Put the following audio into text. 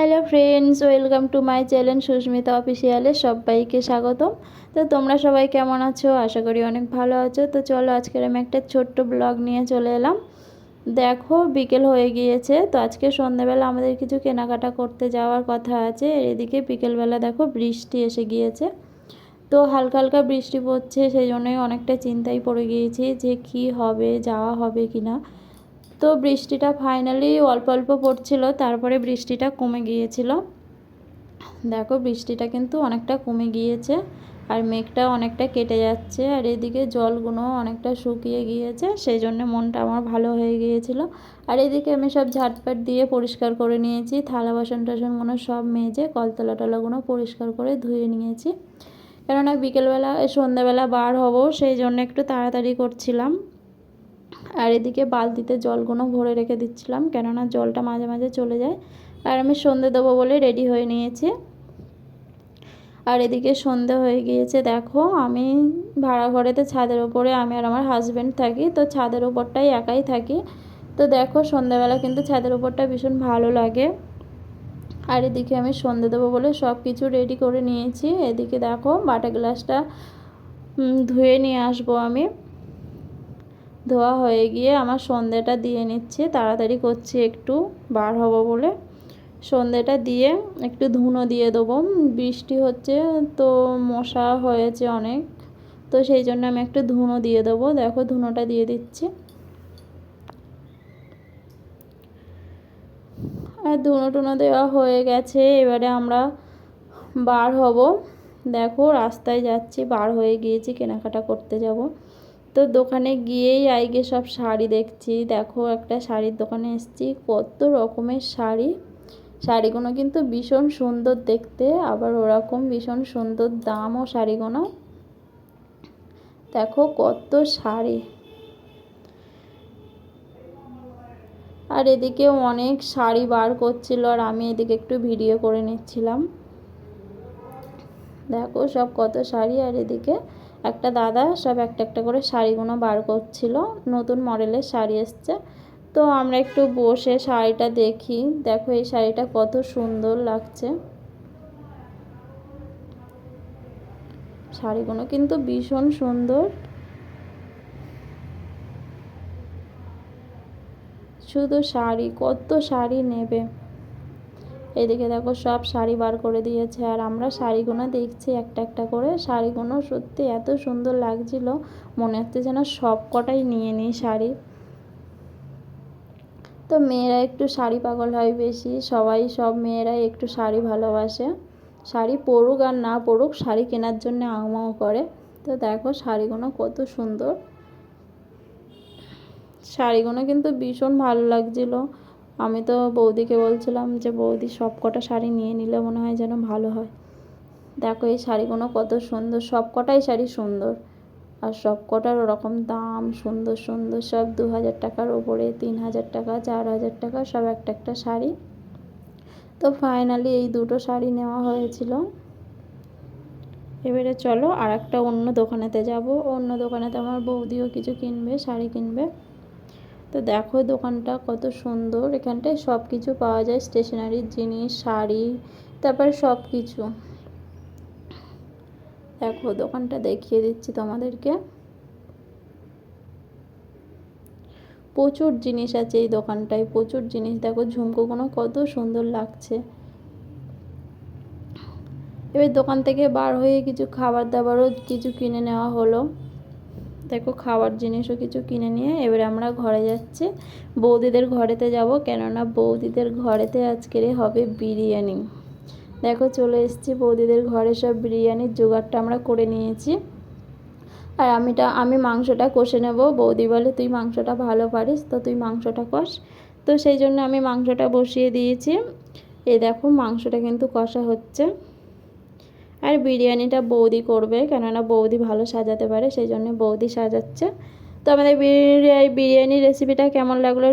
Hello friends, welcome to my channel Susmita অফিসিয়ালে সবাইকে স্বাগতম। তো তোমরা সবাই কেমন আছো? আশা করি অনেক ভালো আছো। তো চলো আজকের আমি একটা ছোট্ট ব্লগ নিয়ে চলে এলাম। দেখো, বিকেল হয়ে গিয়েছে। তো আজকে সন্ধ্যেবেলা আমাদের কিছু কেনাকাটা করতে যাওয়ার কথা আছে। এদিকে বিকেলবেলা দেখো বৃষ্টি এসে গিয়েছে। তো হালকা হালকা বৃষ্টি পড়ছে, সেই জন্যই অনেকটা চিন্তায় পড়ে গিয়েছি যে কি হবে, যাওয়া হবে কি না তো বৃষ্টিটা ফাইনালি অল্প অল্প পড়ছিল, তারপরে বৃষ্টিটা কমে গিয়েছিল। দেখো বৃষ্টিটা কিন্তু অনেকটা কমে গিয়েছে, আর মেঘটা অনেকটা কেটে যাচ্ছে, আর এদিকে জলগুলো অনেকটা শুকিয়ে গিয়েছে সেই জন্য মনটা আমার ভালো হয়ে গিয়েছিল। আর এদিকে আমি সব ঝাটপাট দিয়ে পরিষ্কার করে নিয়েছি, থালা বাসন টাসনগুলো সব মেজে কলতলা টলাগুলো পরিষ্কার করে ধুয়ে নিয়েছি। কেননা বিকেলবেলা, সন্ধ্যাবেলা বার হব, সেই জন্য একটু তাড়াতাড়ি করছিলাম। আর এদিকে বালতিতে জলগুলো ভরে রেখে দিচ্ছিলাম, কেননা জলটা মাঝে মাঝে চলে যায়। আর আমি সন্ধে দেবো বলে রেডি হয়ে নিয়েছি। আর এদিকে সন্ধে হয়ে গিয়েছে, দেখো আমি ভাড়া ঘরেতে ছাদের ওপরে আমি আর আমার হাজব্যান্ড থাকি, তো ছাদের ওপরটাই একাই থাকি। তো দেখো সন্ধ্যাবেলা কিন্তু ছাদের ওপরটা ভীষণ ভালো লাগে। আর এদিকে আমি সন্ধে দেবো বলে সব কিছু রেডি করে নিয়েছি। এদিকে দেখো বাটা গ্লাসটা ধুয়ে নিয়ে আসব আমি। ধোয়া হয়ে গিয়ে আমার সন্ধেটা দিয়ে নিচ্ছি, তাড়াতাড়ি করছি একটু, বার হব বলে। সন্ধেটা দিয়ে একটু ধুনো দিয়ে দেবো। বৃষ্টি হচ্ছে তো মশা হয়েছে অনেক, তো সেই জন্য আমি একটু ধুনো দিয়ে দেবো। দেখো ধুনোটা দিয়ে দিচ্ছি। আর ধুনো টুনো দেওয়া হয়ে গেছে, এবারে আমরা বার হব। দেখো রাস্তায় যাচ্ছি, বার হয়ে গিয়েছি, কেনাকাটা করতে যাব। তো দোকানে গিয়েই আইগে সব শাড়ি দেখছি। দেখো একটা শাড়ির দোকানে এসেছি, কত রকমের শাড়ি। শাড়িগুলো কিন্তু ভীষণ সুন্দর দেখতে, আবার ওরকম ভীষণ সুন্দর দামও শাড়িগুলো দেখো কত শাড়ি। আর এদিকে অনেক শাড়ি বার করছিল, আর আমি এদিকে একটু ভিডিও করে নিচ্ছিলাম। দেখো সব কত শাড়ি আর এদিকে একটা দাদা সব একটা একটা করে শাড়িগুলো বার করছিল। নতুন মডেলের শাড়ি এসছে। তো আমরা একটু বসে শাড়িটা দেখি। দেখো এই শাড়িটা কত সুন্দর লাগছে। শাড়িগুলো কিন্তু ভীষণ সুন্দর। শুধু শাড়ি, কত শাড়ি নেবে। এদিকে দেখো সব শাড়ি বার করে দিয়েছে, আর আমরা শাড়িগুলো দেখছি একটা একটা করে। শাড়িগুলো সত্যি এত সুন্দর লাগছিল, মনে হচ্ছে যেন সব কটাই নিয়ে নিই শাড়ি। তো মেয়েরা একটু শাড়ি পাগল হয় বেশি, সবাই সব মেয়েরাই একটু শাড়ি ভালোবাসে। শাড়ি পরুক আর না পরুক, শাড়ি কেনার জন্য আউমাও করে। তো দেখো শাড়িগুলো কত সুন্দর। শাড়িগুলো কিন্তু ভীষণ ভালো লাগছিল। আমি তো বৌদিকে বলছিলাম যে, বৌদি সব কটা শাড়ি নিয়ে নিলে মনে হয় যেন ভালো হয়। দেখো, এই শাড়িগুলো কত সুন্দর সব কটাই শাড়ি সুন্দর। আর সব কটার ওরকম দাম, সুন্দর সুন্দর সব দু হাজার টাকার ওপরে তিন হাজার টাকা চার হাজার টাকা, সব একটা একটা শাড়ি। তো ফাইনালি এই দুটো শাড়ি নেওয়া হয়েছিল। এবারে চলো আর একটা অন্য দোকানেতে যাব। অন্য দোকানেতে আমার বৌদিও কিছু কিনবে, শাড়ি কিনবে। তো দেখো দোকানটা কত সুন্দর। এখানটায় সব কিছু পাওয়া যায় স্টেশনারির জিনিস, শাড়ি, তারপরে সব কিছু দেখো দোকানটা দেখিয়ে দিচ্ছি তোমাদেরকে। প্রচুর জিনিস আছে এই দোকানটায়, প্রচুর জিনিস। দেখো ঝুমকোগুলো কত সুন্দর লাগছে। এবার দোকান থেকে বার হয়ে কিছু খাবার দাবারও কিছু কিনে নেওয়া হলো। দেখো খাওয়ার জিনিসও কিছু কিনে নিয়ে এবারে আমরা ঘরে যাচ্ছি। বৌদিদের ঘরেতে যাব, কেননা বৌদিদের ঘরেতে আজকের হবে বিরিয়ানি। দেখো চলে এসেছি বৌদিদের ঘরে, সব বিরিয়ানির জোগাড়টা আমরা করে নিয়েছি। আর আমিটা, আমি মাংসটা কষে নেব। বৌদি বলে, তুই মাংসটা ভালো পারিস, তো তুই মাংসটা কষ। তো সেই জন্য আমি মাংসটা বসিয়ে দিয়েছি। এই দেখো মাংসটা কিন্তু কষা হচ্ছে। আর বিরিয়ানিটা বৌদি করবে, কেননা বৌদি ভালো সাজাতে পারে, সেই জন্য বৌদি সাজাচ্ছে। তো আমাদের বিরিয়ানি রেসিপিটা কেমন লাগল